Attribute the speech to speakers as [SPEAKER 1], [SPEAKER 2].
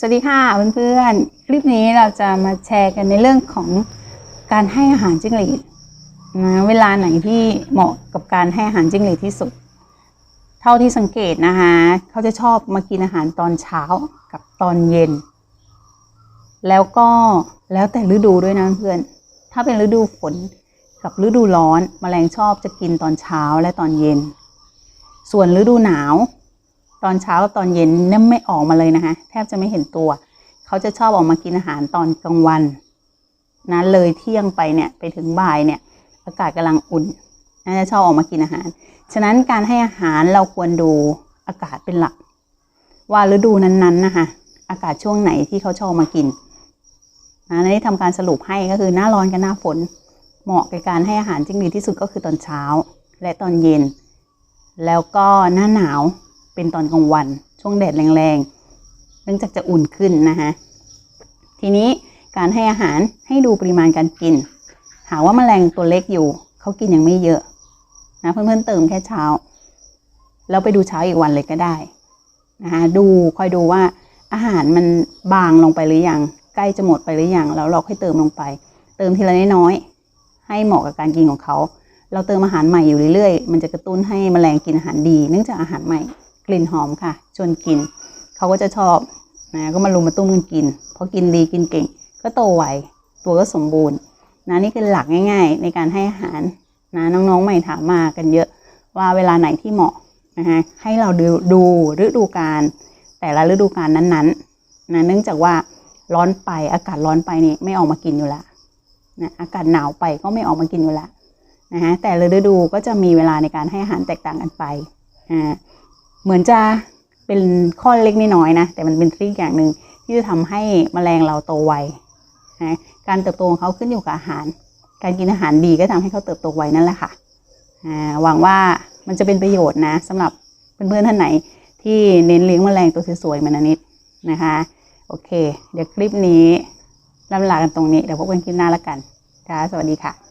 [SPEAKER 1] สวัสดีค่ะเพื่อนๆ คลิปนี้เราจะมาแชร์กันในเรื่องของการให้อาหารจิ้งหรีดนะเวลาไหนที่เหมาะกับการให้อาหารจิ้งหรีดที่สุด เท่าที่สังเกตนะคะเขาจะชอบมากินอาหารตอนเช้ากับตอนเย็น แล้วก็แล้วแต่ฤดูด้วยนะเพื่อน ถ้าเป็นฤดูฝนกับฤดูร้อนแมลงชอบจะกินตอนเช้าและตอนเย็น ส่วนฤดูหนาว ตอนเช้าตอนเย็นเนี่ยไม่ออกมาเลยนะคะแทบจะไม่เห็นตัว เขาจะชอบออกมากินอาหารตอนกลางวันนะเลยเที่ยงไปเนี่ยไปถึงบ่ายเนี่ยอากาศกำลังอุ่นน่าจะชอบออกมากินอาหาร ฉะนั้นการให้อาหารเราควรดูอากาศเป็นหลัก ว่าฤดูนั้นๆนะคะอากาศช่วงไหนที่เขาชอบมากินนะนี่ทำการสรุปให้ก็คือหน้าร้อนกับหน้าฝน เหมาะกับการให้อาหารจิ้งหรีดที่สุดก็คือตอนเช้า และตอนเย็น แล้วก็หน้าหนาว เป็นตอนกลางวัน ช่วงแดดแรงๆ เนื่องจากจะอุ่นขึ้นนะคะทีนี้การให้อาหารให้ดูปริมาณการกิน หาว่าแมลงตัวเล็กอยู่เขากินยังไม่เยอะนะเพื่อนๆเติมแค่เช้า แล้วไปดูเช้าอีกวันเลยก็ได้นะคะดูคอยดูว่าอาหารมันบางลงไปหรือยังใกล้จะหมดไปหรือยังแล้วเราค่อยเติมลงไป เติมทีละน้อยๆให้เหมาะกับการกินของเขา เราเติมอาหารใหม่อยู่เรื่อยๆ มันจะกระตุ้นให้แมลงกินอาหารดี เนื่องจากอาหารใหม่ กลิ่นหอมค่ะ ชวนกิน เขาก็จะชอบนะก็มารุมมาตุ้มกันกินพอกินดีกินเก่ง ก็โตไวตัวก็สมบูรณ์นะนี่คือหลักง่าย ๆ ในการให้อาหารนะน้องๆใหม่ถามมากันเยอะว่าเวลาไหนที่เหมาะนะคะให้เราดูดูฤดูกาลแต่ละฤดูกาลนั้นๆนะเนื่องจากว่าร้อนไปอากาศร้อนไปนี่ไม่ออกมากินอยู่ละนะอากาศหนาวไปก็ไม่ออกมากินอยู่ละนะคะแต่ละฤดูก็จะมีเวลาในการให้อาหารแตกต่างกันไปอ่า เหมือนจะเป็นข้อเล็กน้อยๆนะ แต่มันเป็นทริคอย่างหนึ่งที่จะทำให้แมลงเราโตไวนะการเติบโตของเขาขึ้นอยู่กับอาหาร การกินอาหารดีก็ทำให้เขาเติบโตไวนั่นแหละค่ะหวังว่ามันจะเป็นประโยชน์นะสำหรับเพื่อนๆท่านไหน ที่เน้นเลี้ยงแมลงตัวสวยๆมือนอันนิดนะคะ โอเค เดี๋ยวคลิปนี้ลำลากันตรงนี้เดี๋ยวพบกันคลิปหน้าแล้วกันค่ะสวัสดีค่ะ